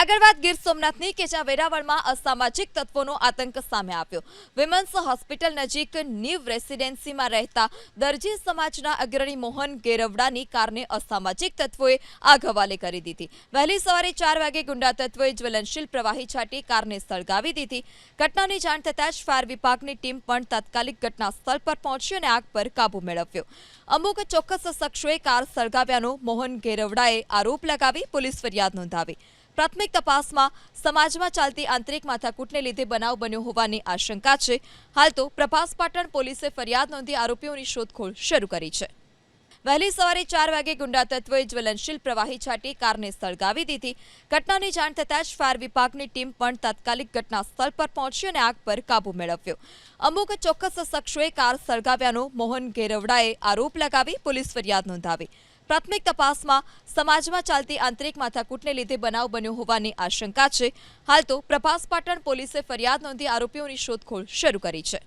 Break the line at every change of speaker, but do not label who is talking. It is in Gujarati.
આગળ વાત ગીર સોમનાથની કે જ્યાં વેરાવળમાં અસામાજિક તત્વોનો આતંક સામે આવ્યો. વિમન્સ હોસ્પિટલ નજીક નીવ રેસિડેન્સીમાં રહેતા દરજી સમાજના અગ્રણી મોહન ગેરવડાની કારને અસામાજિક તત્વોએ આગ હવાલે કરી દીધી. વહેલી સવારે ચાર વાગે ગુંડા તત્વોએ જ્વલનશીલ પ્રવાહી છાંટી કારને સળગાવી દીધી. ઘટનાની જાણ થતાં જ ફાયર વિભાગની ટીમ પણ તાત્કાલિક ઘટના સ્થળ પર પહોંચી અને આગ પર કાબુ મેળવ્યો. અમુક ચોક્કસ શખ્સોએ કાર સળગાવ્યાનો મોહન ગેરવડાએ આરોપ લગાવી પોલીસ ફરિયાદ નોંધાવી. પ્રાથમિક તપાસમાં સમાજમાં ચાલતી આંતરિક માથાકૂટને લીધે બનાવ બન્યો હોવાની આશંકા છે. હાલ તો પ્રભાસ પાટણ પોલીસે ફરિયાદ નોંધી આરોપીઓની શોધખોળ શરૂ કરી છે. વહેલી સવારે ચાર વાગે ગુંડા તત્વોએ જ્વલનશીલ પ્રવાહી છાંટી કારને સળગાવી દીધી. ઘટનાની જાણ થતાં જ ફાયર વિભાગની ટીમ પણ તાત્કાલિક ઘટના સ્થળ પર પહોંચી અને આગ પર કાબુ મેળવ્યો. અમુક ચોક્કસ શખ્સોએ કાર સળગાવ્યાનો મોહન ગેરવડાએ આરોપ લગાવી પોલીસ ફરિયાદ નોંધાવી. પ્રાથમિક તપાસમાં સમાજમાં ચાલતી આંતરિક માથાકૂટને લીધે બનાવ બન્યો હોવાની આશંકા છે. હાલ તો પ્રભાસ પાટણ પોલીસે ફરિયાદ નોંધી આરોપીઓની શોધખોળ શરૂ કરી છે.